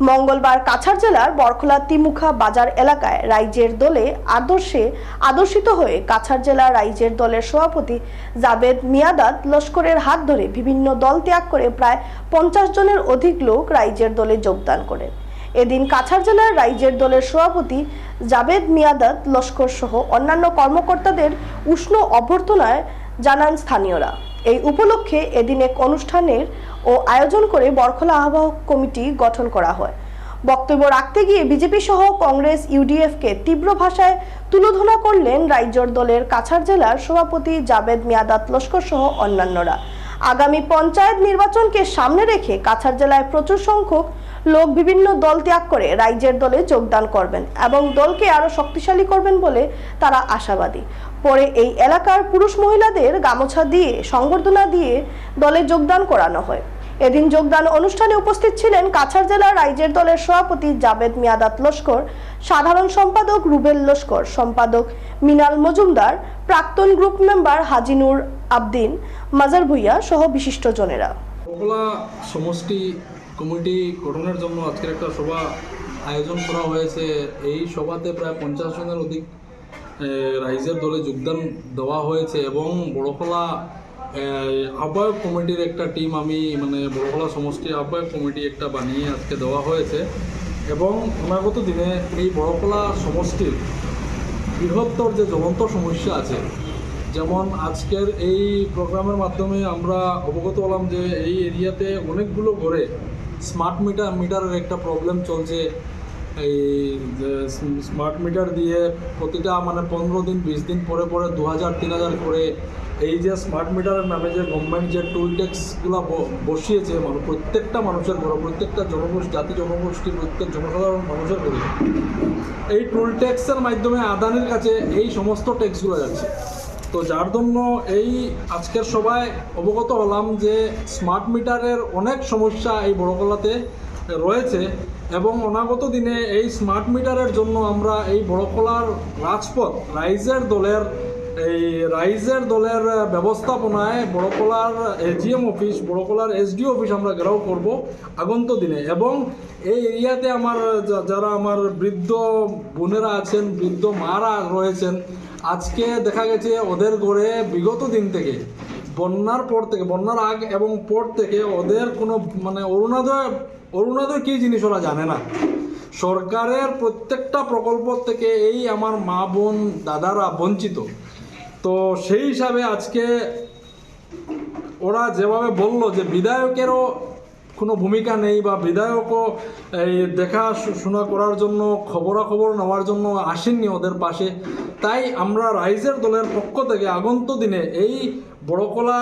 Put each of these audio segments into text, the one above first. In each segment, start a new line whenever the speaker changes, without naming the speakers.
মঙ্গলবার কাছাড় জেলার বরখলা তিমুখা বাজার এলাকায় রাইজের দলে আদর্শে আদর্শিত হয়ে কাছাড় জেলা রাইজের দলের সভাপতি জাবেদ মিয়াদাদ লস্করের হাত ধরে বিভিন্ন দল ত্যাগ করে প্রায় পঞ্চাশ জনের অধিক লোক রাইজের দলে যোগদান করেন এদিন কাছাড় জেলার রাইজের দলের সভাপতি জাবেদ মিয়াদাদ লস্কর সহ অন্যান্য কর্মকর্তাদের উষ্ণ অভ্যর্থনায় জানান স্থানীয়রা। এই উপলক্ষে এদিন এক অনুষ্ঠানের ও আয়োজন করে বরখলা আহ্বায়ক কমিটি গঠন করা হয়। বক্তব্য রাখতে গিয়ে বিজেপি সহ কংগ্রেস ইউডিএফকে তীব্র ভাষায় তুলোধনা করলেন রাইজর দলের কাছাড় জেলার সভাপতি জাবেদ মিয়াদাত লস্কর সহ অন্যান্যরা। আগামী পঞ্চায়েত নির্বাচনকে সামনে রেখে কাছাড় জেলায় প্রচুর সংখ্যক লোক বিভিন্ন দল ত্যাগ করে রাইজের দলে যোগদান করবেন এবং দলকে আরও শক্তিশালী করবেন বলে তারা আশাবাদী। পরে এই এলাকার পুরুষ মহিলাদের গামোছা দিয়ে, সংবর্ধনা দিয়ে দলে যোগদান করানো হয়। এদিন যোগদান অনুষ্ঠানে উপস্থিত ছিলেন কাছাড় জেলার রাইজের দলের সভাপতি জাবেদ মিয়াদাত লস্কর, সাধারণ সম্পাদক রুবেল লস্কর, সম্পাদক মিনাল মজুমদার, প্রাক্তন গ্রুপ মেম্বার হাজিনুর আবদিন, মাজার ভুইয়া সহ বিশিষ্টজনেরা
সমষ্টি কমিটি গঠনের জন্য আজকের একটা সভা আয়োজন করা হয়েছে। এই সভাতে প্রায় পঞ্চাশ জনের অধিক রাইজের দলে যোগদান দেওয়া হয়েছে এবং বড়খলা আহ্বায়ক কমিটির একটা টিম আমি মানে বড়খলা সমষ্টি আহ্বায়ক কমিটি একটা বানিয়ে আজকে দেওয়া হয়েছে। এবং অনাগত দিনে এই বড়খলা সমষ্টির বৃহত্তর যে জ্বলন্ত সমস্যা আছে যেমন আজকের এই প্রোগ্রামের মাধ্যমে আমরা অবগত হলাম যে এই এরিয়াতে অনেকগুলো ঘরে স্মার্ট মিটার মিটারের একটা প্রবলেম চলছে। এই স্মার্ট মিটার দিয়ে প্রতিটা মানে পনেরো দিন, বিশ দিন পরে পরে দু হাজার, তিন হাজার করে এই যে স্মার্ট মিটারের নামে যে গভর্নমেন্ট যে টুল ট্যাক্সগুলো বসিয়েছে মানে প্রত্যেকটা মানুষের ঘরে, প্রত্যেকটা জনগোষ্ঠী, জাতি জনগোষ্ঠী, প্রত্যেক জনসাধারণ মানুষের ঘরে এই টুল ট্যাক্সের মাধ্যমে আদানির কাছে এই সমস্ত ট্যাক্সগুলো যাচ্ছে। তো যার জন্য এই আজকের সবাই অবগত হলাম যে স্মার্ট মিটারের অনেক সমস্যা এই বড়কলাতে রয়েছে এবং অনাগত দিনে এই স্মার্ট মিটারের জন্য আমরা এই বড়কলার রাজপথ, রাইজের দলের এই রাইজের দলের ব্যবস্থাপনায় বড়কলার এজিএম অফিস, বড়কলার এসডি অফিস আমরা ঘেরাও করব আগন্ত দিনে। এবং এই এরিয়াতে আমার যারা আমার বৃদ্ধ বোনেরা আছেন, বৃদ্ধ মারা রয়েছেন, আজকে দেখা গেছে ওদের ঘরে বিগত দিন থেকে, বন্যার পর থেকে, বন্যার আগ এবং পর থেকে ওদের কোনো মানে অরুণোদয় অরুণোদয় কী জিনিস ওরা জানে না। সরকারের প্রত্যেকটা প্রকল্প থেকে এই আমার মা বোন, দাদারা বঞ্চিত। তো সেই হিসাবে আজকে ওরা যেভাবে বলল যে বিধায়কেরও কোনো ভূমিকা নেই বা বিধায়কও এই দেখা শোনা করার জন্য, খবরাখবর নেওয়ার জন্য আসেননি ওদের পাশে। তাই আমরা রাইজের দলের পক্ষ থেকে আগন্ত দিনে এই বড়কলা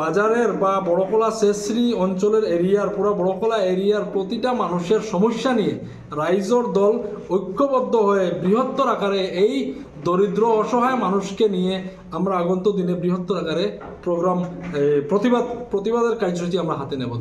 বাজারের বা বড়কলা শেষশ্রী অঞ্চলের এরিয়ার, পুরো বড়কলা এরিয়ার প্রতিটা মানুষের সমস্যা নিয়ে রাইজর দল ঐক্যবদ্ধ হয়ে বৃহত্তর আকারে এই দরিদ্র, অসহায় মানুষকে নিয়ে আমরা আগন্ত দিনে বৃহত্তর আকারে প্রোগ্রাম প্রতিবাদ, প্রতিবাদের কার্যসূচি আমরা হাতে নেব